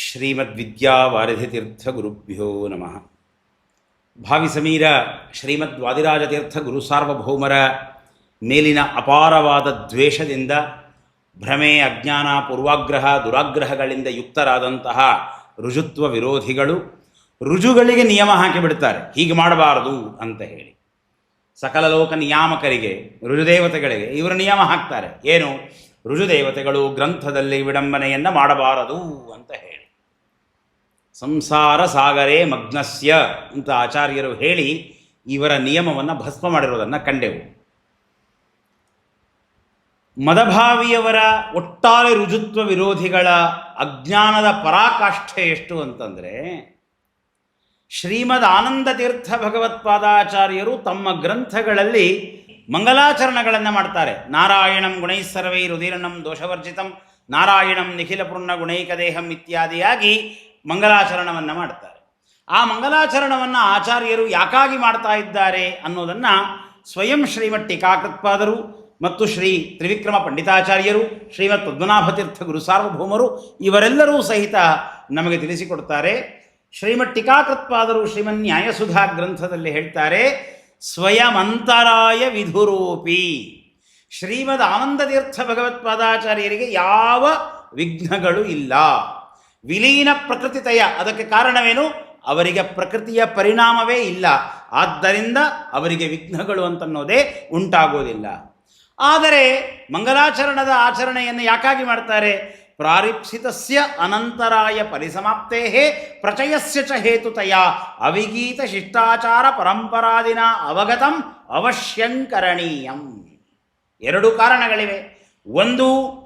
ಶ್ರೀಮದ್ವಿದ್ಯಾವಾರಿಧಿತೀರ್ಥಗುರುಭ್ಯೋ ನಮಃ. ಭಾವಿ ಸಮೀರ ಶ್ರೀಮದ್ ವಾದಿರಾಜತೀರ್ಥ ಗುರು ಸಾರ್ವಭೌಮರ ಮೇಲಿನ ಅಪಾರವಾದ ದ್ವೇಷದಿಂದ ಭ್ರಮೆ, ಅಜ್ಞಾನ, ಪೂರ್ವಾಗ್ರಹ, ದುರಾಗ್ರಹಗಳಿಂದ ಯುಕ್ತರಾದಂತಹ ರುಜುತ್ವ ವಿರೋಧಿಗಳು ರುಜುಗಳಿಗೆ ನಿಯಮ ಹಾಕಿಬಿಡ್ತಾರೆ. ಹೀಗೆ ಮಾಡಬಾರದು ಅಂತ ಹೇಳಿ. ಸಕಲ ಲೋಕ ನಿಯಾಮಕರಿಗೆ ರುಜುದೇವತೆಗಳಿಗೆ ಇವರು ನಿಯಮ ಹಾಕ್ತಾರೆ. ಏನು? ರುಜುದೇವತೆಗಳು ಗ್ರಂಥದಲ್ಲಿ ವಿಡಂಬನೆಯನ್ನು ಮಾಡಬಾರದು ಅಂತ ಹೇಳಿ. ಸಂಸಾರ ಸಾಗರೇ ಮಗ್ನಸ್ಯ ಅಂತ ಆಚಾರ್ಯರು ಹೇಳಿ ಇವರ ನಿಯಮವನ್ನು ಭಸ್ಮ ಮಾಡಿರೋದನ್ನು ಕಂಡೆವು. ಮದಭಾವಿಯವರ ಒಟ್ಟಾರೆ ರುಜುತ್ವ ವಿರೋಧಿಗಳ ಅಜ್ಞಾನದ ಪರಾಕಾಷ್ಠೆ ಎಷ್ಟು ಅಂತಂದರೆ, ಶ್ರೀಮದ್ ಆನಂದ ತೀರ್ಥ ಭಗವತ್ಪಾದಾಚಾರ್ಯರು ತಮ್ಮ ಗ್ರಂಥಗಳಲ್ಲಿ ಮಂಗಲಾಚರಣೆಗಳನ್ನು ಮಾಡ್ತಾರೆ. ನಾರಾಯಣಂ ಗುಣೈಸ್ಸರ್ವೈ ರುದಿರಣಂ ದೋಷವರ್ಜಿತಂ, ನಾರಾಯಣಂ ನಿಖಿಲ ಗುಣೈಕ ದೇಹಂ ಇತ್ಯಾದಿಯಾಗಿ ಮಂಗಲಾಚರಣವನ್ನು ಮಾಡ್ತಾರೆ. ಆ ಮಂಗಲಾಚರಣವನ್ನು ಆಚಾರ್ಯರು ಯಾಕಾಗಿ ಮಾಡ್ತಾ ಇದ್ದಾರೆ ಅನ್ನೋದನ್ನು ಸ್ವಯಂ ಶ್ರೀಮತ್ ಟೀಕಾಕೃತ್ಪಾದರು ಮತ್ತು ಶ್ರೀ ತ್ರಿವಿಕ್ರಮ ಪಂಡಿತಾಚಾರ್ಯರು, ಶ್ರೀಮತ್ ಪದ್ಮನಾಭತೀರ್ಥ ಗುರು ಸಾರ್ವಭೌಮರು ಇವರೆಲ್ಲರೂ ಸಹಿತ ನಮಗೆ ತಿಳಿಸಿಕೊಡ್ತಾರೆ. ಶ್ರೀಮತ್ ಟೀಕಾಕೃತ್ಪಾದರು ಶ್ರೀಮನ್ ನ್ಯಾಯಸುಧಾ ಗ್ರಂಥದಲ್ಲಿ ಹೇಳ್ತಾರೆ ಸ್ವಯಮಂತರಾಯ ವಿಧುರೂಪಿ. ಶ್ರೀಮದ್ ಆನಂದತೀರ್ಥ ಭಗವತ್ಪಾದಾಚಾರ್ಯರಿಗೆ ಯಾವ ವಿಘ್ನಗಳು ಇಲ್ಲ. ವಿಲೀನ ಪ್ರಕೃತಿತಯ. ಅದಕ್ಕೆ ಕಾರಣವೇನು? ಅವರಿಗೆ ಪ್ರಕೃತಿಯ ಪರಿಣಾಮವೇ ಇಲ್ಲ. ಆದ್ದರಿಂದ ಅವರಿಗೆ ವಿಘ್ನಗಳು ಅಂತನ್ನೋದೇ ಉಂಟಾಗೋದಿಲ್ಲ. ಆದರೆ ಮಂಗಲಾಚರಣದ ಆಚರಣೆಯನ್ನು ಯಾಕಾಗಿ ಮಾಡ್ತಾರೆ? ಪ್ರಾರಿಪ್ಸಿತಸ್ಯ ಅನಂತರಾಯ ಪರಿಸಮಾಪ್ತೇ ಪ್ರಚಯಸ್ಯ ಚ ಹೇತುತಯ. ಅವಿಗೀತ ಶಿಷ್ಟಾಚಾರ ಪರಂಪರಾದಿನ ಅವಗತಂ ಅವಶ್ಯಂಕರಣೀಯಂ. ಎರಡು ಕಾರಣಗಳಿವೆ. ಒಂದು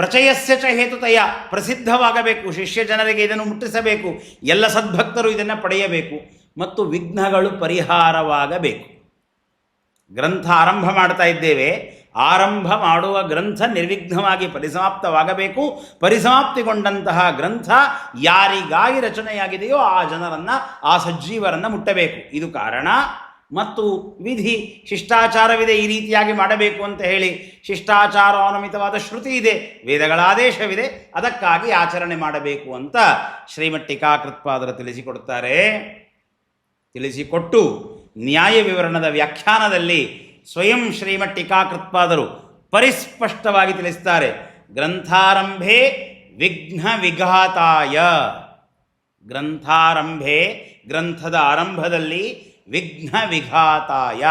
ಪ್ರಚಯಸ್ಯ ಚ ಹೇತುತಯ, ಪ್ರಸಿದ್ಧವಾಗಬೇಕು, ಶಿಷ್ಯ ಜನರಿಗೆ ಇದನ್ನು ಮುಟ್ಟಿಸಬೇಕು, ಎಲ್ಲ ಸದ್ಭಕ್ತರು ಇದನ್ನು ಪಡೆಯಬೇಕು, ಮತ್ತು ವಿಘ್ನಗಳು ಪರಿಹಾರವಾಗಬೇಕು. ಗ್ರಂಥ ಆರಂಭ ಮಾಡ್ತಾ ಇದ್ದೇವೆ. ಆರಂಭ ಮಾಡುವ ಗ್ರಂಥ ನಿರ್ವಿಘ್ನವಾಗಿ ಪರಿಸಮಾಪ್ತವಾಗಬೇಕು. ಪರಿಸಮಾಪ್ತಿಗೊಂಡಂತಹ ಗ್ರಂಥ ಯಾರಿಗಾಗಿ ರಚನೆಯಾಗಿದೆಯೋ ಆ ಜನರನ್ನು, ಆ ಸಜ್ಜೀವರನ್ನು ಮುಟ್ಟಬೇಕು. ಇದು ಕಾರಣ. ಮತ್ತು ವಿಧಿ ಶಿಷ್ಟಾಚಾರವಿದೆ ಈ ರೀತಿಯಾಗಿ ಮಾಡಬೇಕು ಅಂತ ಹೇಳಿ ಶಿಷ್ಟಾಚಾರ ಶಿಷ್ಟಾಚಾರಾನುಮಿತವಾದ ಶ್ರುತಿ ಇದೆ, ವೇದಗಳ ಆದೇಶವಿದೆ, ಅದಕ್ಕಾಗಿ ಆಚರಣೆ ಮಾಡಬೇಕು ಅಂತ ಶ್ರೀಮತ್ ಟೀಕಾಕೃತ್ಪಾದರು ತಿಳಿಸಿಕೊಡುತ್ತಾರೆ. ತಿಳಿಸಿಕೊಟ್ಟು ನ್ಯಾಯ ವಿವರಣದ ವ್ಯಾಖ್ಯಾನದಲ್ಲಿ ಸ್ವಯಂ ಶ್ರೀಮತ್ ಟೀಕಾಕೃತ್ಪಾದರು ಪರಿಸ್ಪಷ್ಟವಾಗಿ ತಿಳಿಸ್ತಾರೆ. ಗ್ರಂಥಾರಂಭೆ ವಿಘ್ನ ವಿಘಾತಾಯ. ಗ್ರಂಥಾರಂಭೆ ಗ್ರಂಥದ ಆರಂಭದಲ್ಲಿ ವಿಘ್ನ ವಿಘಾತಾಯ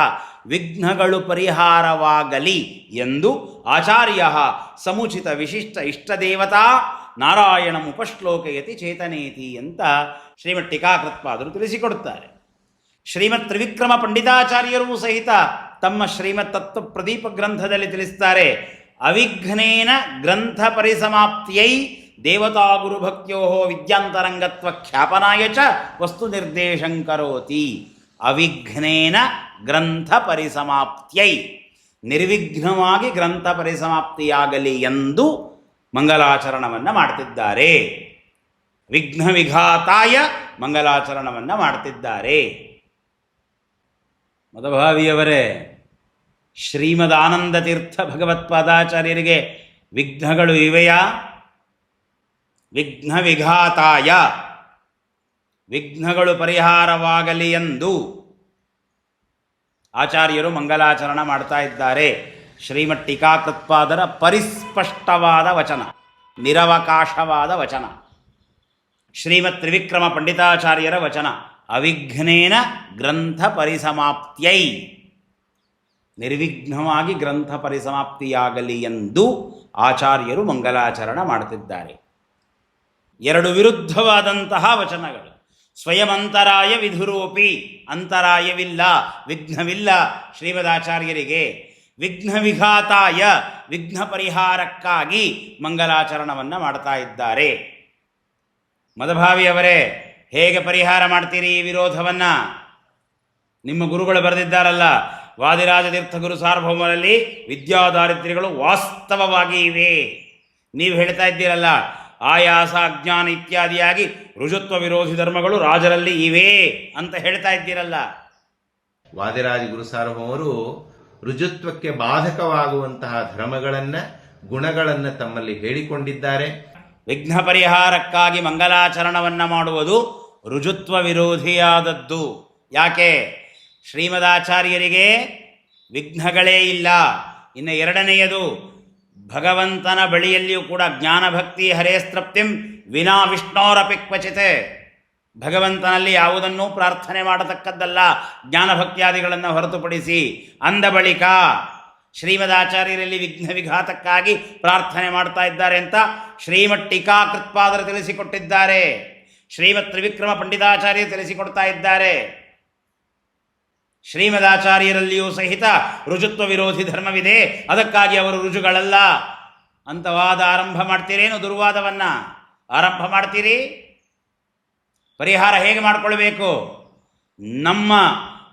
ವಿಘ್ನಗಳು ಪರಿಹಾರವಾಗಲಿ ಎಂದು ಆಚಾರ್ಯ ಸಮುಚಿತ ವಿಶಿಷ್ಟ ಇಷ್ಟದೇವತಾ ನಾರಾಯಣ ಉಪಶ್ಲೋಕಯತಿ ಚೇತನೇತಿ ಅಂತ ಶ್ರೀಮತ್ ಟೀಕಾಕೃತ್ಪಾದರು ತಿಳಿಸಿಕೊಡುತ್ತಾರೆ. ಶ್ರೀಮತ್ ತ್ರಿವಿಕ್ರಮ ಪಂಡಿತಾಚಾರ್ಯರೂ ಸಹಿತ ತಮ್ಮ ಶ್ರೀಮತ್ ತತ್ವ ಪ್ರದೀಪ ಗ್ರಂಥದಲ್ಲಿ ತಿಳಿಸ್ತಾರೆ, ಅವಿಘ್ನೇನ ಗ್ರಂಥ ಪರಿಸಮಾಪ್ತಿಯೈ ದೇವತಾ ಗುರುಭಕ್ತ್ಯೋ ವಿದ್ಯಾಂತರಂಗತ್ವ ಖ್ಯಾಪನಾಯ ಚ ವಸ್ತು ನಿರ್ದೇಶಂ ಕರೋತಿ ಅವಿಘ್ನೇನ ಗ್ರಂಥ ಪರಿಸಮಾಪ್ತಿಯೈ ನಿರ್ವಿಘ್ನವಾಗಿ ಗ್ರಂಥ ಪರಿಸಮಾಪ್ತಿಯಾಗಲಿ ಎಂದು ಮಂಗಲಾಚರಣವನ್ನು ಮಾಡ್ತಿದ್ದಾರೆ. ವಿಘ್ನ ವಿಘಾತಾಯ ಮಂಗಲಾಚರಣವನ್ನು ಮಾಡ್ತಿದ್ದಾರೆ. ಮದಭಾವಿಯವರೇ ಶ್ರೀಮದ್ ಆನಂದ ತೀರ್ಥ ಭಗವತ್ಪಾದಾಚಾರ್ಯರಿಗೆ ವಿಘ್ನಗಳು ಇವೆಯಾ? ವಿಘ್ನ ವಿಘಾತಾಯ ವಿಘ್ನಗಳು ಪರಿಹಾರವಾಗಲಿ ಎಂದು ಆಚಾರ್ಯರು ಮಂಗಲಾಚರಣ ಮಾಡ್ತಾ ಇದ್ದಾರೆ. ಶ್ರೀಮತ್ ಟೀಕಾಕೃತ್ಪಾದರ ಪರಿಸ್ಪಷ್ಟವಾದ ವಚನ, ನಿರವಕಾಶವಾದ ವಚನ, ಶ್ರೀಮತ್ ತ್ರಿವಿಕ್ರಮ ಪಂಡಿತಾಚಾರ್ಯರ ವಚನ, ಅವಿಘ್ನೇನ ಗ್ರಂಥ ಪರಿಸಮಾಪ್ತಿಯೈ, ನಿರ್ವಿಘ್ನವಾಗಿ ಗ್ರಂಥ ಪರಿಸಮಾಪ್ತಿಯಾಗಲಿ ಎಂದು ಆಚಾರ್ಯರು ಮಂಗಲಾಚರಣ ಮಾಡುತ್ತಿದ್ದಾರೆ ಎರಡು ವಿರುದ್ಧವಾದಂತಹ ವಚನಗಳು. ಸ್ವಯಂ ಅಂತರಾಯ ವಿಧುರೂಪಿ, ಅಂತರಾಯವಿಲ್ಲ, ವಿಘ್ನವಿಲ್ಲ ಶ್ರೀಮದಾಚಾರ್ಯರಿಗೆ. ವಿಘ್ನ ವಿಘಾತಾಯ ವಿಘ್ನ ಪರಿಹಾರಕ್ಕಾಗಿ ಮಂಗಲಾಚರಣವನ್ನು ಮಾಡ್ತಾ ಇದ್ದಾರೆ. ಮದಭಾವಿಯವರೇ, ಹೇಗೆ ಪರಿಹಾರ ಮಾಡ್ತೀರಿ ಈ ವಿರೋಧವನ್ನು? ನಿಮ್ಮ ಗುರುಗಳು ಬರೆದಿದ್ದಾರಲ್ಲ ವಾದಿರಾಜ ತೀರ್ಥ ಗುರು ಸಾರ್ವಭೌಮರಲ್ಲಿ ವಿದ್ಯಾದಾರಿದ್ರ್ಯಗಳು ವಾಸ್ತವವಾಗಿ ಇವೆ ನೀವು ಹೇಳ್ತಾ ಇದ್ದೀರಲ್ಲ ಆಯಾಸ ಅಜ್ಞಾನ ಇತ್ಯಾದಿಯಾಗಿ ರುಜುತ್ವ ವಿರೋಧಿ ಧರ್ಮಗಳು ರಾಜರಲ್ಲಿ ಇವೆ ಅಂತ ಹೇಳ್ತಾ ಇದ್ದೀರಲ್ಲ. ವಾದಿರಾಜ ಗುರು ಸಾರ್ವಭೌಮರು ರುಜುತ್ವಕ್ಕೆ ಬಾಧಕವಾಗುವಂತಹ ಧರ್ಮಗಳನ್ನ ಗುಣಗಳನ್ನ ತಮ್ಮಲ್ಲಿ ಹೇಳಿಕೊಂಡಿದ್ದಾರೆ. ವಿಘ್ನ ಪರಿಹಾರಕ್ಕಾಗಿ ಮಂಗಲಾಚರಣವನ್ನು ಮಾಡುವುದು ರುಜುತ್ವ ವಿರೋಧಿಯಾದದ್ದು. ಯಾಕೆ? ಶ್ರೀಮದಾಚಾರ್ಯರಿಗೆ ವಿಘ್ನಗಳೇ ಇಲ್ಲ. ಇನ್ನು ಎರಡನೆಯದು ಭಗವಂತನ ಬಳಿಯಲ್ಲಿಯೂ ಕೂಡ ಜ್ಞಾನಭಕ್ತಿ ಹರೇಸ್ತೃಪ್ತಿಂ ವಿನಾ ವಿಷ್ಣೋರಪಿ ಕ್ವಚಿತೆ. ಭಗವಂತನಲ್ಲಿ ಯಾವುದನ್ನೂ ಪ್ರಾರ್ಥನೆ ಮಾಡತಕ್ಕದ್ದಲ್ಲ, ಜ್ಞಾನಭಕ್ತಿಯಾದಿಗಳನ್ನು ಹೊರತುಪಡಿಸಿ. ಅಂದ ಬಳಿಕ ಶ್ರೀಮದಾಚಾರ್ಯರಲ್ಲಿ ವಿಘ್ನ ವಿಘಾತಕ್ಕಾಗಿ ಪ್ರಾರ್ಥನೆ ಮಾಡ್ತಾ ಇದ್ದಾರೆ ಅಂತ ಶ್ರೀಮತ್ ಟೀಕಾಕೃತ್ಪಾದರು ತಿಳಿಸಿಕೊಟ್ಟಿದ್ದಾರೆ. ಶ್ರೀಮತ್ ತ್ರಿವಿಕ್ರಮ ಪಂಡಿತಾಚಾರ್ಯ ತಿಳಿಸಿಕೊಡ್ತಾ ಇದ್ದಾರೆ. ಶ್ರೀಮದಾಚಾರ್ಯರಲ್ಲಿಯೂ ಸಹಿತ ರುಜುತ್ವ ವಿರೋಧಿ ಧರ್ಮವಿದೆ. ಅದಕ್ಕಾಗಿ ಅವರು ರುಜುಗಳಲ್ಲ. ಅಂತ ವಾದ ಆರಂಭ ಮಾಡ್ತೀರೇನು ದುರ್ವಾದವನ್ನು? ಆರಂಭ ಮಾಡ್ತೀರಿ? ಪರಿಹಾರ ಹೇಗೆ ಮಾಡಿಕೊಳ್ಬೇಕು? ನಮ್ಮ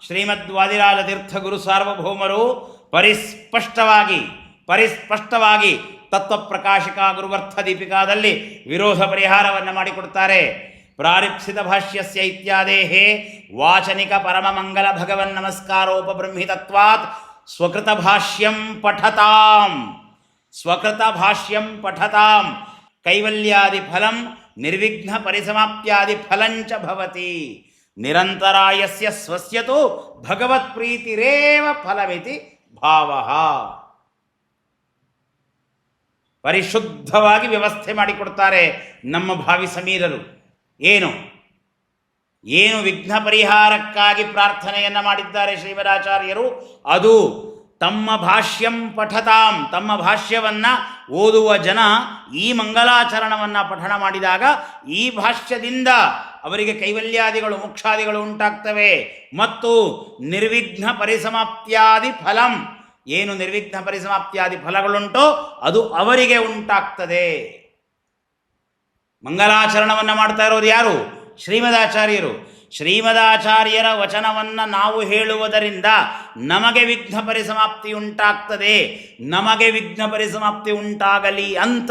ಶ್ರೀಮದ್ ವಾದಿರಾಜ ತೀರ್ಥ ಗುರು ಸಾರ್ವಭೌಮರು ಪರಿಸ್ಪಷ್ಟವಾಗಿ ಪರಿಸ್ಪಷ್ಟವಾಗಿ ತತ್ವಪ್ರಕಾಶಿಕ ಗುರುವರ್ಥ ದೀಪಿಕಾದಲ್ಲಿ ವಿರೋಧ ಪರಿಹಾರವನ್ನು ಮಾಡಿಕೊಡ್ತಾರೆ ಪ್ರಾರಿಪ್ಸಿತ ಭಾಷ್ಯಸ್ಯ ಇತ್ಯಾದೇಹೇ ವಾಚನಿಕ ಪರಮಮಂಗಲ ಭಗವನ್ ನಮಸ್ಕಾರೋಪಬ್ರಹ್ಮಿತತ್ವಾತ್ ಸ್ವಕೃತ ಭಾಷ್ಯಂ ಪಠತಾಂ. ಸ್ವಕೃತ ಭಾಷ್ಯಂ ಪಠತಾಂ. ಕೈವಲ್ಯಾದಿ ಫಲಂ ನಿರ್ವಿಘ್ನ ಪರಿಸಮಾಪ್ತ್ಯಾದಿ ಫಲಂಚ ಭವತಿ. ನಿರಂತರಾಯಸ್ಯ ಸ್ವಸ್ಯತು ಭಗವತ್ಪ್ರೀತಿರೇವ ಫಲಮಿತಿ ಭಾವ. ಪರಿಶುದ್ಧವಾಗಿ ವ್ಯವಸ್ಥೆ ಮಾಡಿಕೊಡ್ತಾರೆ ನಮ್ಮ ಭಾವಿ ಸಮೀರರು. ಏನು? ಏನು ವಿಘ್ನ ಪರಿಹಾರಕ್ಕಾಗಿ ಪ್ರಾರ್ಥನೆಯನ್ನು ಮಾಡಿದ್ದಾರೆ ಶ್ರೀಮದಾಚಾರ್ಯರು? ಅದು ತಮ್ಮ ಭಾಷ್ಯಂ ಪಠತಾಂ. ತಮ್ಮ ಭಾಷ್ಯವನ್ನು ಓದುವ ಜನ ಈ ಮಂಗಲಾಚರಣವನ್ನು ಪಠಣ ಮಾಡಿದಾಗ ಈ ಭಾಷ್ಯದಿಂದ ಅವರಿಗೆ ಕೈವಲ್ಯಾದಿಗಳು, ಮೋಕ್ಷಾದಿಗಳು ಉಂಟಾಗ್ತವೆ. ಮತ್ತು ನಿರ್ವಿಘ್ನ ಪರಿಸಮಾಪ್ತ್ಯಾದಿ ಫಲಂ. ಏನು ನಿರ್ವಿಘ್ನ ಪರಿಸಮಾಪ್ತ್ಯಾದಿ ಫಲಗಳುಂಟೋ ಅದು ಅವರಿಗೆ ಉಂಟಾಗ್ತದೆ. ಮಂಗಲಾಚರಣವನ್ನು ಮಾಡ್ತಾ ಇರೋದು ಯಾರು? ಶ್ರೀಮದಾಚಾರ್ಯರು. ಶ್ರೀಮದಾಚಾರ್ಯರ ವಚನವನ್ನು ನಾವು ಹೇಳುವುದರಿಂದ ನಮಗೆ ವಿಘ್ನ ಪರಿಸಮಾಪ್ತಿ ಉಂಟಾಗ್ತದೆ. ನಮಗೆ ವಿಘ್ನ ಪರಿಸಮಾಪ್ತಿ ಉಂಟಾಗಲಿ ಅಂತ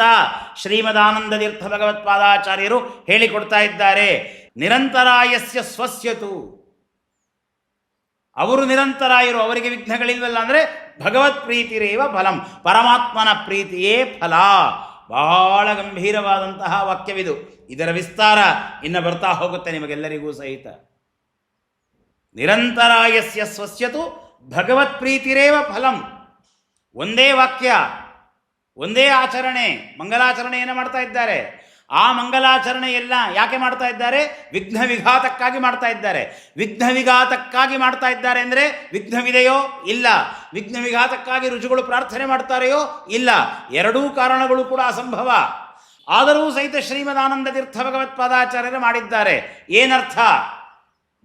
ಶ್ರೀಮದಾನಂದ ತೀರ್ಥ ಭಗವತ್ಪಾದಾಚಾರ್ಯರು ಹೇಳಿಕೊಡ್ತಾ ಇದ್ದಾರೆ. ನಿರಂತರಾಯಸ್ಯ ಸ್ವಸ್ಯತು. ಅವರು ನಿರಂತರಾಯರು, ಅವರಿಗೆ ವಿಘ್ನಗಳಿಲ್ವಲ್ಲ ಅಂದರೆ ಭಗವತ್ ಪ್ರೀತಿರೇವ ಫಲಂ. ಪರಮಾತ್ಮನ ಪ್ರೀತಿಯೇ ಫಲ. ಬಹಳ ಗಂಭೀರವಾದಂತಹ ವಾಕ್ಯವಿದು. ಇದರ ವಿಸ್ತಾರ ಇನ್ನು ಬರ್ತಾ ಹೋಗುತ್ತೆ ನಿಮಗೆಲ್ಲರಿಗೂ ಸಹಿತ. ನಿರಂತರಾಯಸ್ಯ ಸ್ವಸ್ಯತು ಭಗವತ್ ಪ್ರೀತಿರೇವ ಫಲಂ. ಒಂದೇ ವಾಕ್ಯ, ಒಂದೇ ಆಚರಣೆ ಮಂಗಲಾಚರಣೆಯನ್ನು ಮಾಡ್ತಾ ಇದ್ದಾರೆ. ಆ ಮಂಗಲಾಚರಣೆ ಎಲ್ಲ ಯಾಕೆ ಮಾಡ್ತಾ ಇದ್ದಾರೆ? ವಿಘ್ನ ವಿಘಾತಕ್ಕಾಗಿ ಮಾಡ್ತಾ ಇದ್ದಾರೆ. ವಿಘ್ನ ವಿಘಾತಕ್ಕಾಗಿ ಮಾಡ್ತಾ ಇದ್ದಾರೆ ಅಂದರೆ ವಿಘ್ನವಿದೆಯೋ? ಇಲ್ಲ. ವಿಘ್ನ ವಿಘಾತಕ್ಕಾಗಿ ರುಚಿಗಳು ಪ್ರಾರ್ಥನೆ ಮಾಡ್ತಾರೆಯೋ? ಇಲ್ಲ. ಎರಡೂ ಕಾರಣಗಳು ಕೂಡ ಅಸಂಭವ. ಆದರೂ ಸಹಿತ ಶ್ರೀಮದಾನಂದ ತೀರ್ಥ ಭಗವತ್ಪಾದಾಚಾರ್ಯರು ಮಾಡಿದ್ದಾರೆ. ಏನರ್ಥ?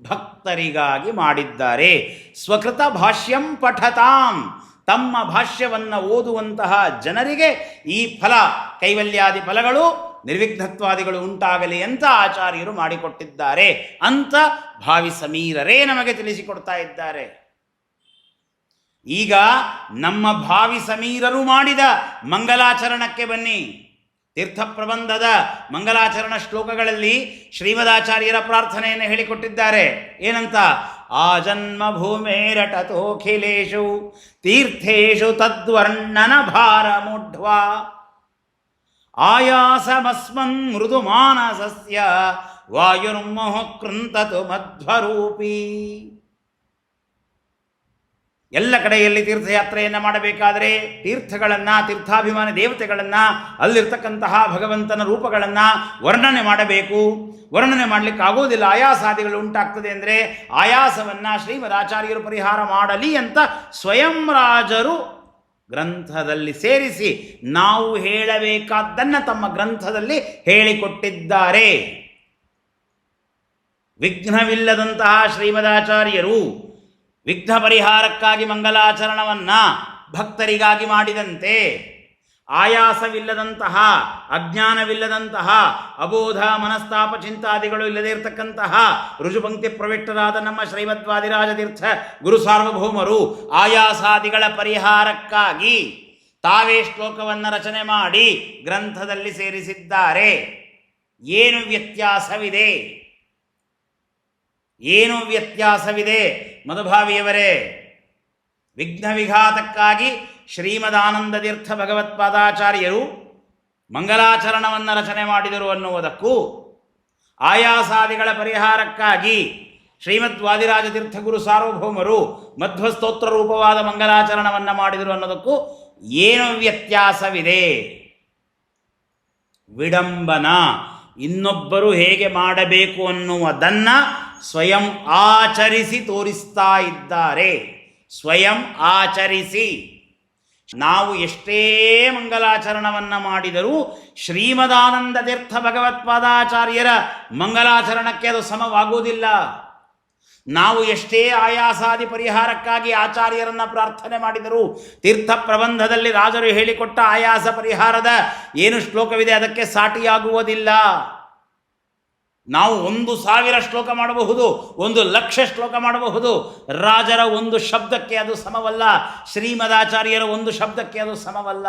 ಭಕ್ತರಿಗಾಗಿ ಮಾಡಿದ್ದಾರೆ. ಸ್ವಕೃತ ಭಾಷ್ಯಂ ಪಠತಾಂ. ತಮ್ಮ ಭಾಷ್ಯವನ್ನು ಓದುವಂತಹ ಜನರಿಗೆ ಈ ಫಲ, ಕೈವಲ್ಯಾದಿ ಫಲಗಳು ನಿರ್ವಿಘ್ನತ್ವಾದಿಗಳು ಉಂಟಾಗಲಿ ಅಂತ ಆಚಾರ್ಯರು ಮಾಡಿಕೊಟ್ಟಿದ್ದಾರೆ ಅಂತ ಭಾವಿ ಸಮೀರರೇ ನಮಗೆ ತಿಳಿಸಿಕೊಡ್ತಾ ಇದ್ದಾರೆ. ಈಗ ನಮ್ಮ ಭಾವಿ ಸಮೀರರು ಮಾಡಿದ ಮಂಗಲಾಚರಣಕ್ಕೆ ಬನ್ನಿ. ತೀರ್ಥ ಪ್ರಬಂಧದ ಮಂಗಲಾಚರಣ ಶ್ಲೋಕಗಳಲ್ಲಿ ಶ್ರೀಮದಾಚಾರ್ಯರ ಪ್ರಾರ್ಥನೆಯನ್ನು ಹೇಳಿಕೊಟ್ಟಿದ್ದಾರೆ. ಏನಂತ? ಆ ಜನ್ಮ ಭೂಮೇರಟತೋಖಿಲೇಶು ತೀರ್ಥೇಶು ತದ್ವರ್ಣನ ಭಾರ ಮೂಢ್ವಾ ಆಯಾಸಮಸ್ಮನ್ ಮೃದು ಮಾನಸಸ್ಯ ವಾಯುರ್ಮೋಹ ಕೃಂತತು ಮಧ್ವರೂಪಿ. ಎಲ್ಲ ಕಡೆಯಲ್ಲಿ ತೀರ್ಥಯಾತ್ರೆಯನ್ನು ಮಾಡಬೇಕಾದರೆ ತೀರ್ಥಗಳನ್ನು, ತೀರ್ಥಾಭಿಮಾನಿ ದೇವತೆಗಳನ್ನು, ಅಲ್ಲಿರ್ತಕ್ಕಂತಹ ಭಗವಂತನ ರೂಪಗಳನ್ನು ವರ್ಣನೆ ಮಾಡಬೇಕು. ವರ್ಣನೆ ಮಾಡಲಿಕ್ಕೆ ಆಗೋದಿಲ್ಲ. ಆಯಾಸಾದಿಗಳು ಉಂಟಾಗ್ತದೆ ಅಂದರೆ ಆಯಾಸವನ್ನು ಶ್ರೀಮದಾಚಾರ್ಯರು ಪರಿಹಾರ ಮಾಡಲಿ ಅಂತ ಸ್ವಯಂ ರಾಜರು ಗ್ರಂಥದಲ್ಲಿ ಸೇರಿಸಿ ನಾವು ಹೇಳಬೇಕಾದ್ದನ್ನು ತಮ್ಮ ಗ್ರಂಥದಲ್ಲಿ ಹೇಳಿಕೊಟ್ಟಿದ್ದಾರೆ. ವಿಘ್ನವಿಲ್ಲದಂತಹ ಶ್ರೀಮದಾಚಾರ್ಯರು ವಿಘ್ನ ಪರಿಹಾರಕ್ಕಾಗಿ ಮಂಗಲಾಚರಣವನ್ನು ಭಕ್ತರಿಗಾಗಿ ಮಾಡಿದಂತೆ ಆಯಾಸವಿಲ್ಲದಂತಹ, ಅಜ್ಞಾನವಿಲ್ಲದಂತಹ, ಅಬೋಧ, ಮನಸ್ತಾಪ, ಚಿಂತಾದಿಗಳು ಇಲ್ಲದೇ ಇರತಕ್ಕಂತಹ ಋಜುಪಂಕ್ತಿ ಪ್ರವಿಷ್ಟರಾದ ನಮ್ಮ ಶ್ರೀಮದ್ವಾದಿರಾಜತೀರ್ಥ ಗುರು ಸಾರ್ವಭೌಮರು ಆಯಾಸಾದಿಗಳ ಪರಿಹಾರಕ್ಕಾಗಿ ತಾವೇ ಶ್ಲೋಕವನ್ನು ರಚನೆ ಮಾಡಿ ಗ್ರಂಥದಲ್ಲಿ ಸೇರಿಸಿದ್ದಾರೆ. ಏನು ವ್ಯತ್ಯಾಸವಿದೆ? ಏನು ವ್ಯತ್ಯಾಸವಿದೆ? ಮಧುಭಾವಿಯವರೇ ವಿಘ್ನ ವಿಘಾತಕ್ಕಾಗಿ ಶ್ರೀಮದಾನಂದ ತೀರ್ಥ ಭಗವತ್ಪಾದಾಚಾರ್ಯರು ಮಂಗಲಾಚರಣವನ್ನು ರಚನೆ ಮಾಡಿದರು ಅನ್ನುವುದಕ್ಕೂ ಆಯಾಸಾದಿಗಳ ಪರಿಹಾರಕ್ಕಾಗಿ ಶ್ರೀಮದ್ ವಾದಿರಾಜ ತೀರ್ಥಗುರು ಸಾರ್ವಭೌಮರು ಮಧ್ವಸ್ತೋತ್ರ ರೂಪವಾದ ಮಂಗಲಾಚರಣವನ್ನು ಮಾಡಿದರು ಅನ್ನೋದಕ್ಕೂ ಏನು ವ್ಯತ್ಯಾಸವಿದೆ. ವಿಡಂಬನ, ಇನ್ನೊಬ್ಬರು ಹೇಗೆ ಮಾಡಬೇಕು ಅನ್ನುವುದನ್ನು ಸ್ವಯಂ ಆಚರಿಸಿ ತೋರಿಸ್ತಾ ಇದ್ದಾರೆ. ಸ್ವಯಂ ಆಚರಿಸಿ. ನಾವು ಎಷ್ಟೇ ಮಂಗಲಾಚರಣವನ್ನು ಮಾಡಿದರೂ ಶ್ರೀಮದಾನಂದ ತೀರ್ಥ ಭಗವತ್ಪಾದಾಚಾರ್ಯರ ಮಂಗಲಾಚರಣಕ್ಕೆ ಅದು ಸಮವಾಗುವುದಿಲ್ಲ. ನಾವು ಎಷ್ಟೇ ಆಯಾಸಾದಿ ಪರಿಹಾರಕ್ಕಾಗಿ ಆಚಾರ್ಯರನ್ನು ಪ್ರಾರ್ಥನೆ ಮಾಡಿದರೂ ತೀರ್ಥ ಪ್ರಬಂಧದಲ್ಲಿ ರಾಜರು ಹೇಳಿಕೊಟ್ಟ ಆಯಾಸ ಪರಿಹಾರದ ಏನು ಶ್ಲೋಕವಿದೆ ಅದಕ್ಕೆ ಸಾಟಿಯಾಗುವುದಿಲ್ಲ. ನಾವು ಒಂದು ಸಾವಿರ ಶ್ಲೋಕ ಮಾಡಬಹುದು, ಒಂದು ಲಕ್ಷ ಶ್ಲೋಕ ಮಾಡಬಹುದು. ರಾಜರ ಒಂದು ಶಬ್ದಕ್ಕೆ ಅದು ಸಮವಲ್ಲ, ಶ್ರೀಮದಾಚಾರ್ಯರ ಒಂದು ಶಬ್ದಕ್ಕೆ ಅದು ಸಮವಲ್ಲ.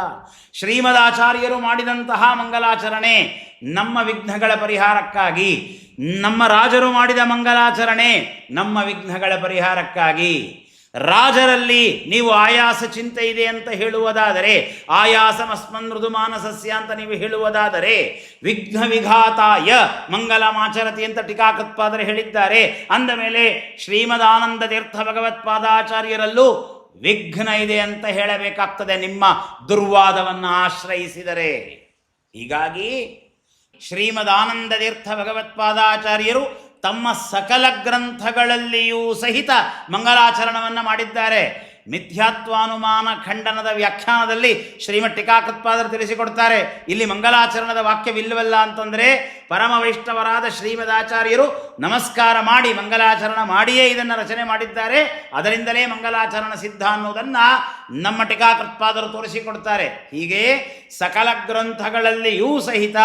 ಶ್ರೀಮದಾಚಾರ್ಯರು ಮಾಡಿದಂತಹ ಮಂಗಲಾಚರಣೆ ನಮ್ಮ ವಿಘ್ನಗಳ ಪರಿಹಾರಕ್ಕಾಗಿ, ನಮ್ಮ ರಾಜರು ಮಾಡಿದ ಮಂಗಲಾಚರಣೆ ನಮ್ಮ ವಿಘ್ನಗಳ ಪರಿಹಾರಕ್ಕಾಗಿ. ರಾಜರಲ್ಲಿ ನೀವು ಆಯಾಸ ಚಿಂತೆ ಇದೆ ಅಂತ ಹೇಳುವುದಾದರೆ ಆಯಾಸಮಸ್ಮನ್ ಮೃದುಮಾನಸಸ್ಯ ಅಂತ ನೀವು ಹೇಳುವುದಾದರೆ, ವಿಘ್ನ ವಿಘಾತಾಯ ಮಂಗಲಮಾಚರತಿ ಅಂತ ಟೀಕಾಕತ್ಪಾದರು ಹೇಳಿದ್ದಾರೆ. ಅಂದ ಮೇಲೆ ಶ್ರೀಮದಾನಂದ ತೀರ್ಥ ಭಗವತ್ಪಾದಾಚಾರ್ಯರಲ್ಲೂ ವಿಘ್ನ ಇದೆ ಅಂತ ಹೇಳಬೇಕಾಗ್ತದೆ ನಿಮ್ಮ ದುರ್ವಾದವನ್ನು ಆಶ್ರಯಿಸಿದರೆ. ಹೀಗಾಗಿ ಶ್ರೀಮದಾನಂದ ತೀರ್ಥ ಭಗವತ್ಪಾದಾಚಾರ್ಯರು ತಮ್ಮ ಸಕಲ ಗ್ರಂಥಗಳಲ್ಲಿಯೂ ಸಹಿತ ಮಂಗಲಾಚರಣವನ್ನು ಮಾಡಿದ್ದಾರೆ. ಮಿಥ್ಯಾತ್ವಾನುಮಾನ ಖಂಡನದ ವ್ಯಾಖ್ಯಾನದಲ್ಲಿ ಶ್ರೀಮಠ್ ಟೀಕಾಕೃತ್ಪಾದರು ತಿಳಿಸಿಕೊಡ್ತಾರೆ. ಇಲ್ಲಿ ಮಂಗಲಾಚರಣದ ವಾಕ್ಯವಿಲ್ಲವಲ್ಲ ಅಂತಂದರೆ ಪರಮ ವೈಷ್ಣವರಾದ ಶ್ರೀಮದಾಚಾರ್ಯರು ನಮಸ್ಕಾರ ಮಾಡಿ ಮಂಗಲಾಚರಣ ಮಾಡಿಯೇ ಇದನ್ನು ರಚನೆ ಮಾಡಿದ್ದಾರೆ. ಅದರಿಂದಲೇ ಮಂಗಲಾಚರಣ ಸಿದ್ಧ ಅನ್ನೋದನ್ನು ನಮ್ಮ ಟೀಕಾಕೃತ್ಪಾದರು ತೋರಿಸಿಕೊಡ್ತಾರೆ. ಹೀಗೆ ಸಕಲ ಗ್ರಂಥಗಳಲ್ಲಿಯೂ ಸಹಿತ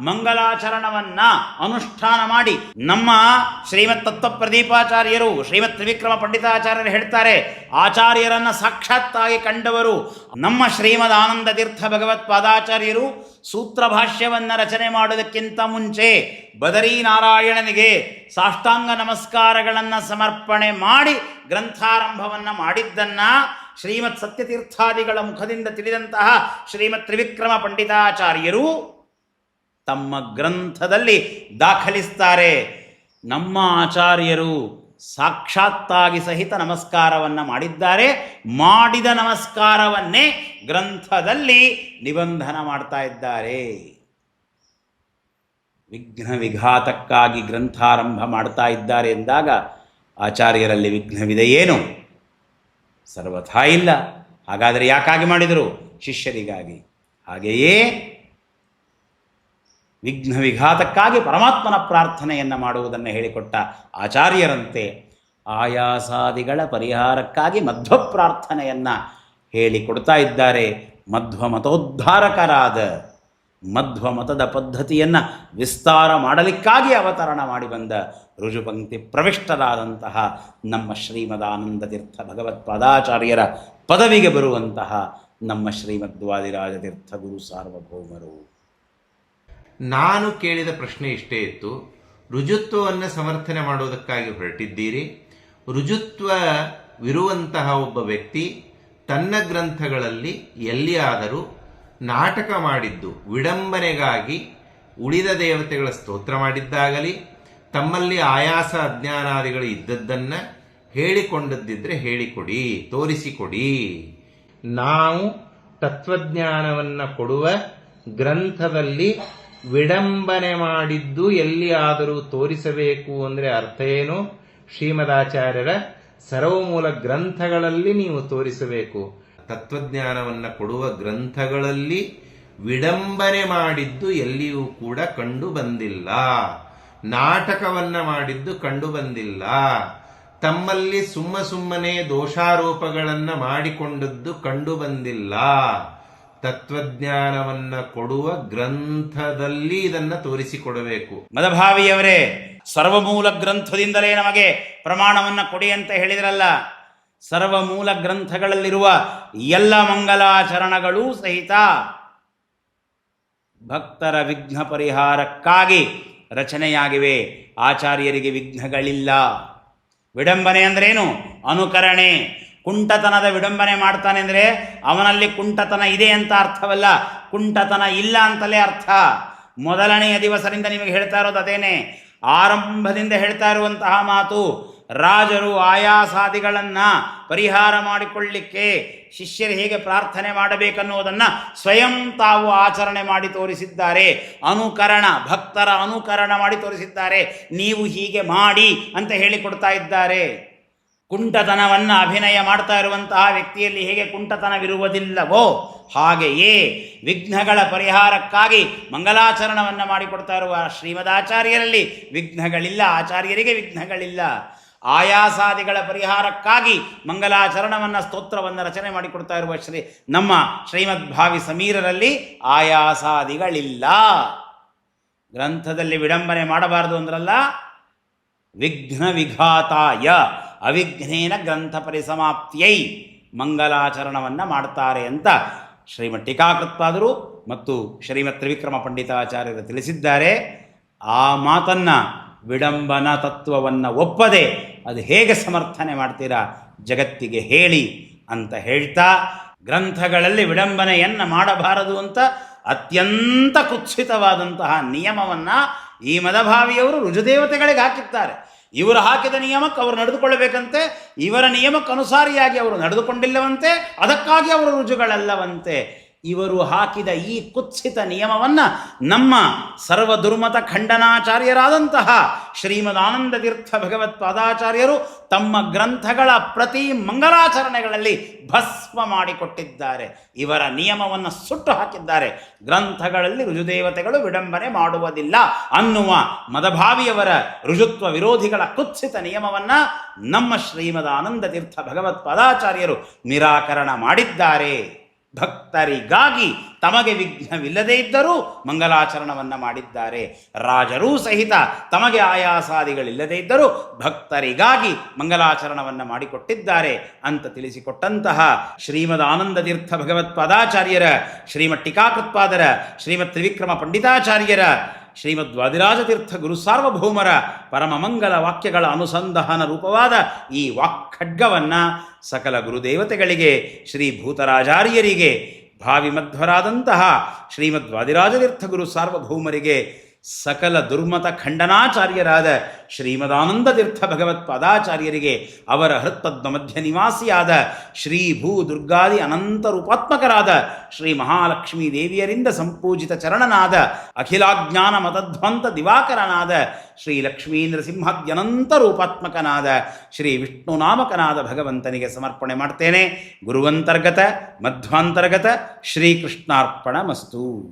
ಮಂಗಲಾಚರಣವನ್ನ ಅನುಷ್ಠಾನ ಮಾಡಿ ನಮ್ಮ ಶ್ರೀಮತ್ ತತ್ವ ಪ್ರದೀಪಾಚಾರ್ಯರು ಶ್ರೀಮತ್ ತ್ರಿವಿಕ್ರಮ ಪಂಡಿತಾಚಾರ್ಯರು ಹೇಳ್ತಾರೆ, ಆಚಾರ್ಯರನ್ನ ಸಾಕ್ಷಾತ್ತಾಗಿ ಕಂಡವರು ನಮ್ಮ ಶ್ರೀಮದ್ ಆನಂದ ತೀರ್ಥ ಭಗವತ್ ಪಾದಾಚಾರ್ಯರು ಸೂತ್ರ ಭಾಷ್ಯವನ್ನು ರಚನೆ ಮಾಡುವುದಕ್ಕಿಂತ ಮುಂಚೆ ಬದರೀನಾರಾಯಣನಿಗೆ ಸಾಷ್ಟಾಂಗ ನಮಸ್ಕಾರಗಳನ್ನು ಸಮರ್ಪಣೆ ಮಾಡಿ ಗ್ರಂಥಾರಂಭವನ್ನು ಮಾಡಿದ್ದನ್ನ ಶ್ರೀಮತ್ ಸತ್ಯತೀರ್ಥಾದಿಗಳ ಮುಖದಿಂದ ತಿಳಿದಂತಹ ಶ್ರೀಮತ್ ತ್ರಿವಿಕ್ರಮ ಪಂಡಿತಾಚಾರ್ಯರು ತಮ್ಮ ಗ್ರಂಥದಲ್ಲಿ ದಾಖಲಿಸ್ತಾರೆ. ನಮ್ಮ ಆಚಾರ್ಯರು ಸಾಕ್ಷಾತ್ತಾಗಿ ಸಹಿತ ನಮಸ್ಕಾರವನ್ನು ಮಾಡಿದ್ದಾರೆ. ಮಾಡಿದ ನಮಸ್ಕಾರವನ್ನೇ ಗ್ರಂಥದಲ್ಲಿ ನಿಬಂಧನ ಮಾಡ್ತಾ ಇದ್ದಾರೆ. ವಿಘ್ನ ವಿಘಾತಕ್ಕಾಗಿ ಗ್ರಂಥಾರಂಭ ಮಾಡ್ತಾ ಇದ್ದಾರೆ ಎಂದಾಗ ಆಚಾರ್ಯರಲ್ಲಿ ವಿಘ್ನವಿದೆಯೇನು? ಸರ್ವಥಾ ಇಲ್ಲ. ಹಾಗಾದರೆ ಯಾಕಾಗಿ ಮಾಡಿದರು? ಶಿಷ್ಯರಿಗಾಗಿ. ಹಾಗೆಯೇ ವಿಘ್ನ ವಿಘಾತಕ್ಕಾಗಿ ಪರಮಾತ್ಮನ ಪ್ರಾರ್ಥನೆಯನ್ನು ಮಾಡುವುದನ್ನು ಹೇಳಿಕೊಟ್ಟ ಆಚಾರ್ಯರಂತೆ ಆಯಾಸಾದಿಗಳ ಪರಿಹಾರಕ್ಕಾಗಿ ಮಧ್ವ ಪ್ರಾರ್ಥನೆಯನ್ನು ಹೇಳಿಕೊಡ್ತಾ ಇದ್ದಾರೆ ಮಧ್ವ ಮತೋದ್ಧಾರಕರಾದ ಮಧ್ವ ಮತದ ಪದ್ಧತಿಯನ್ನು ವಿಸ್ತಾರ ಮಾಡಲಿಕ್ಕಾಗಿ ಅವತರಣ ಮಾಡಿ ಬಂದ ರುಜುಪಂಕ್ತಿ ಪ್ರವಿಷ್ಟರಾದಂತಹ ನಮ್ಮ ಶ್ರೀಮದಾನಂದ ತೀರ್ಥ ಭಗವತ್ಪಾದಾಚಾರ್ಯರ ಪದವಿಗೆ ಬರುವಂತಹ ನಮ್ಮ ಶ್ರೀಮದ್ವಾದಿರಾಜ ತೀರ್ಥ ಗುರು ಸಾರ್ವಭೌಮರು. ನಾನು ಕೇಳಿದ ಪ್ರಶ್ನೆ ಇಷ್ಟೇ ಇತ್ತು. ರುಜುತ್ವವನ್ನು ಸಮರ್ಥನೆ ಮಾಡುವುದಕ್ಕಾಗಿ ಹೊರಟಿದ್ದೀರಿ. ರುಜುತ್ವವಿರುವಂತಹ ಒಬ್ಬ ವ್ಯಕ್ತಿ ತನ್ನ ಗ್ರಂಥಗಳಲ್ಲಿ ಎಲ್ಲಿಯಾದರೂ ನಾಟಕ ಮಾಡಿದ್ದು ವಿಡಂಬನೆಗಾಗಿ ಉಳಿದ ದೇವತೆಗಳ ಸ್ತೋತ್ರ ಮಾಡಿದ್ದಾಗಲಿ, ತಮ್ಮಲ್ಲಿ ಆಯಾಸ ಅಜ್ಞಾನಾದಿಗಳು ಇದ್ದದ್ದನ್ನು ಹೇಳಿಕೊಂಡದ್ದಿದ್ರೆ ಹೇಳಿಕೊಡಿ, ತೋರಿಸಿಕೊಡಿ. ನಾವು ತತ್ವಜ್ಞಾನವನ್ನು ಕೊಡುವ ಗ್ರಂಥದಲ್ಲಿ ವಿಡಂಬನೆ ಮಾಡಿದ್ದು ಆದರೂ ತೋರಿಸಬೇಕು ಅಂದರೆ ಅರ್ಥ ಏನು? ಶ್ರೀಮದಾಚಾರ್ಯರ ಸರ್ವಮೂಲ ಗ್ರಂಥಗಳಲ್ಲಿ ನೀವು ತೋರಿಸಬೇಕು. ತತ್ವಜ್ಞಾನವನ್ನು ಕೊಡುವ ಗ್ರಂಥಗಳಲ್ಲಿ ವಿಡಂಬನೆ ಮಾಡಿದ್ದು ಎಲ್ಲಿಯೂ ಕೂಡ ಕಂಡು ಬಂದಿಲ್ಲ. ನಾಟಕವನ್ನ ಮಾಡಿದ್ದು ಕಂಡು ಬಂದಿಲ್ಲ. ತಮ್ಮಲ್ಲಿ ಸುಮ್ಮ ಸುಮ್ಮನೆ ದೋಷಾರೋಪಗಳನ್ನ ಮಾಡಿಕೊಂಡದ್ದು ಕಂಡು ಬಂದಿಲ್ಲ. ತತ್ವಜ್ಞಾನವನ್ನ ಕೊಡುವ ಗ್ರಂಥದಲ್ಲಿ ಇದನ್ನು ತೋರಿಸಿಕೊಡಬೇಕು. ಮದಭಾವಿಯವರೇ, ಸರ್ವಮೂಲ ಗ್ರಂಥದಿಂದಲೇ ನಮಗೆ ಪ್ರಮಾಣವನ್ನು ಕೊಡಿ ಅಂತ ಹೇಳಿದ್ರಲ್ಲ. ಸರ್ವಮೂಲ ಗ್ರಂಥಗಳಲ್ಲಿರುವ ಎಲ್ಲ ಮಂಗಲಾಚರಣಗಳೂ ಸಹಿತ ಭಕ್ತರ ವಿಘ್ನ ಪರಿಹಾರಕ್ಕಾಗಿ ರಚನೆಯಾಗಿವೆ. ಆಚಾರ್ಯರಿಗೆ ವಿಘ್ನಗಳಿಲ್ಲ. ವಿಡಂಬನೆ ಅಂದ್ರೇನು? ಅನುಕರಣೆ. ಕುಂಟತನದ ವಿಡಂಬನೆ ಮಾಡ್ತಾನೆ ಅಂದರೆ ಅವನಲ್ಲಿ ಕುಂಟತನ ಇದೆ ಅಂತ ಅರ್ಥವಲ್ಲ. ಕುಂಟತನ ಇಲ್ಲ ಅಂತಲೇ ಅರ್ಥ. ಮೊದಲನೆಯ ದಿವಸದಿಂದ ನಿಮಗೆ ಹೇಳ್ತಾ ಇರೋದು ಅದೇನೆ. ಆರಂಭದಿಂದ ಹೇಳ್ತಾ ಇರುವಂತಹ ಮಾತು ರಾಜರು ಆಯಾಸಾದಿಗಳನ್ನು ಪರಿಹಾರ ಮಾಡಿಕೊಳ್ಳಿಕ್ಕೆ ಶಿಷ್ಯರು ಹೇಗೆ ಪ್ರಾರ್ಥನೆ ಮಾಡಬೇಕನ್ನುವುದನ್ನು ಸ್ವಯಂ ತಾವು ಆಚರಣೆ ಮಾಡಿ ತೋರಿಸಿದ್ದಾರೆ. ಅನುಕರಣ, ಭಕ್ತರ ಅನುಕರಣ ಮಾಡಿ ತೋರಿಸಿದ್ದಾರೆ. ನೀವು ಹೀಗೆ ಮಾಡಿ ಅಂತ ಹೇಳಿಕೊಡ್ತಾ ಇದ್ದಾರೆ. ಕುಂಟತನವನ್ನು ಅಭಿನಯ ಮಾಡ್ತಾ ಇರುವಂತಹ ವ್ಯಕ್ತಿಯಲ್ಲಿ ಹೇಗೆ ಕುಂಟತನವಿರುವುದಿಲ್ಲವೋ ಹಾಗೆಯೇ ವಿಘ್ನಗಳ ಪರಿಹಾರಕ್ಕಾಗಿ ಮಂಗಲಾಚರಣವನ್ನು ಮಾಡಿಕೊಡ್ತಾ ಇರುವ ಶ್ರೀಮದಾಚಾರ್ಯರಲ್ಲಿ ವಿಘ್ನಗಳಿಲ್ಲ, ಆಚಾರ್ಯರಿಗೆ ವಿಘ್ನಗಳಿಲ್ಲ. ಆಯಾಸಾದಿಗಳ ಪರಿಹಾರಕ್ಕಾಗಿ ಮಂಗಲಾಚರಣವನ್ನು ಸ್ತೋತ್ರವನ್ನು ರಚನೆ ಮಾಡಿಕೊಡ್ತಾ ಇರುವ ಶ್ರೀ, ನಮ್ಮ ಶ್ರೀಮದ್ಭಾವಿ ಸಮೀರರಲ್ಲಿ ಆಯಾಸಾದಿಗಳಿಲ್ಲ. ಗ್ರಂಥದಲ್ಲಿ ವಿಡಂಬನೆ ಮಾಡಬಾರದು ಅಂದ್ರಲ್ಲ, ವಿಘ್ನ ವಿಘಾತಾಯ, ಅವಿಘ್ನೇನ ಗ್ರಂಥ ಪರಿಸಮಾಪ್ತಿಯೈ ಮಂಗಲಾಚರಣವನ್ನು ಮಾಡ್ತಾರೆ ಅಂತ ಶ್ರೀಮತ್ ಟೀಕಾಕೃತ್ಪಾದರು ಮತ್ತು ಶ್ರೀಮತ್ ತ್ರಿವಿಕ್ರಮ ಪಂಡಿತಾಚಾರ್ಯರು ತಿಳಿಸಿದ್ದಾರೆ. ಆ ಮಾತನ್ನು ವಿಡಂಬನ ತತ್ವವನ್ನು ಒಪ್ಪದೆ ಅದು ಹೇಗೆ ಸಮರ್ಥನೆ ಮಾಡ್ತೀರಾ? ಜಗತ್ತಿಗೆ ಹೇಳಿ ಅಂತ ಹೇಳ್ತಾ ಗ್ರಂಥಗಳಲ್ಲಿ ವಿಡಂಬನೆಯನ್ನು ಮಾಡಬಾರದು ಅಂತ ಅತ್ಯಂತ ಕುತ್ಸಿತವಾದಂತಹ ನಿಯಮವನ್ನು ಈ ಮದಭಾವಿಯವರು ರುಜುದೇವತೆಗಳಿಗೆ ಹಾಕಿದ್ದಾರೆ ಇವರು ಹಾಕಿದ ನಿಯಮಕ್ಕೆ ಅವರು ನಡೆದುಕೊಳ್ಳಬೇಕಂತೆ, ಇವರ ನಿಯಮಕ್ಕೆ ಅನುಸಾರಿಯಾಗಿ ಅವರು ನಡೆದುಕೊಂಡಿಲ್ಲವಂತೆ, ಅದಕ್ಕಾಗಿ ಅವರು ರುಜುಗಳಲ್ಲವಂತೆ. ಇವರು ಹಾಕಿದ ಈ ಕುತ್ಸಿತ ನಿಯಮವನ್ನು ನಮ್ಮ ಸರ್ವ ದುರ್ಮತ ಖಂಡನಾಚಾರ್ಯರಾದಂತಹ ಶ್ರೀಮದ್ ಆನಂದ ತೀರ್ಥ ಭಗವತ್ಪಾದಾಚಾರ್ಯರು ತಮ್ಮ ಗ್ರಂಥಗಳ ಪ್ರತಿ ಮಂಗಲಾಚರಣೆಗಳಲ್ಲಿ ಭಸ್ಮ ಮಾಡಿಕೊಟ್ಟಿದ್ದಾರೆ. ಇವರ ನಿಯಮವನ್ನು ಸುಟ್ಟು ಹಾಕಿದ್ದಾರೆ. ಗ್ರಂಥಗಳಲ್ಲಿ ರುಜುದೇವತೆಗಳು ವಿಡಂಬನೆ ಮಾಡುವುದಿಲ್ಲ ಅನ್ನುವ ಮದಭಾವಿಯವರ ರುಜುತ್ವ ವಿರೋಧಿಗಳ ಕುತ್ಸಿತ ನಿಯಮವನ್ನು ನಮ್ಮ ಶ್ರೀಮದ್ ಆನಂದ ತೀರ್ಥ ಭಗವತ್ಪಾದಾಚಾರ್ಯರು ನಿರಾಕರಣ ಮಾಡಿದ್ದಾರೆ. ಭಕ್ತರಿಗಾಗಿ ತಮಗೆ ವಿಘ್ನವಿಲ್ಲದೇ ಇದ್ದರೂ ಮಂಗಲಾಚರಣವನ್ನು ಮಾಡಿದ್ದಾರೆ. ರಾಜರೂ ಸಹಿತ ತಮಗೆ ಆಯಾಸಾದಿಗಳಿಲ್ಲದೇ ಇದ್ದರೂ ಭಕ್ತರಿಗಾಗಿ ಮಂಗಲಾಚರಣವನ್ನು ಮಾಡಿಕೊಟ್ಟಿದ್ದಾರೆ ಅಂತ ತಿಳಿಸಿಕೊಟ್ಟಂತಹ ಶ್ರೀಮದ್ ಆನಂದ ತೀರ್ಥ ಭಗವತ್ಪಾದಾಚಾರ್ಯರ ಶ್ರೀಮಟ್ಟಿಕಾಕೃತ್ಪಾದರ ಶ್ರೀಮತ್ ಟೀಕಾಕೃತ್ಪಾದರ ಶ್ರೀಮತ್ ತ್ರಿವಿಕ್ರಮ ಪಂಡಿತಾಚಾರ್ಯರ ಶ್ರೀಮದ್ ವಾದಿರಾಜತೀರ್ಥ ಗುರು ಸಾರ್ವಭೌಮರ ಪರಮ ಮಂಗಲ ವಾಕ್ಯಗಳ ಅನುಸಂಧಾನ ರೂಪವಾದ ಈ ವಾಕ್ಖಡ್ಗವನ್ನು ಸಕಲ ಗುರುದೇವತೆಗಳಿಗೆ, ಶ್ರೀ ಭೂತರಾಜಾರ್ಯರಿಗೆ, ಭಾವಿಮಧ್ವರಾದಂತಹ ಶ್ರೀಮದ್ ವಾದಿರಾಜತೀರ್ಥ ಗುರು ಸಾರ್ವಭೌಮರಿಗೆ ಸಕಲ ದುರ್ಮತ ಖಂಡನಾಚಾರ್ಯರಾದ ಶ್ರೀಮದಾನಂದ ತೀರ್ಥ ಭಗವತ್ ಪದಾಚಾರ್ಯರಿಗೆ ಅವರ ಹೃತ್ಪದ್ಮ ಮಧ್ಯ ನಿವಾಸಿಯಾದ ಶ್ರೀ ಭೂ ದುರ್ಗಾದಿ ಅನಂತ ರೂಪಾತ್ಮಕರಾದ ಶ್ರೀ ಮಹಾಲಕ್ಷ್ಮೀ ದೇವಿಯರಿಂದ ಸಂಪೂಜಿತ ಚರಣನಾದ ಅಖಿಲಾಜ್ಞಾನ ಮತಧ್ವಂತ ದಿವಾಕರನಾದ ಶ್ರೀ ಲಕ್ಷ್ಮೀ ರೂಪಾತ್ಮಕನಾದ ಶ್ರೀ ವಿಷ್ಣು ನಾಮಕನಾದ ಭಗವಂತನಿಗೆ ಸಮರ್ಪಣೆ ಮಾಡ್ತೇನೆ. ಗುರುವಂತರ್ಗತ, ಮಧ್ವಾಂತರ್ಗತ ಶ್ರೀಕೃಷ್ಣಾರ್ಪಣ ಮಸ್ತು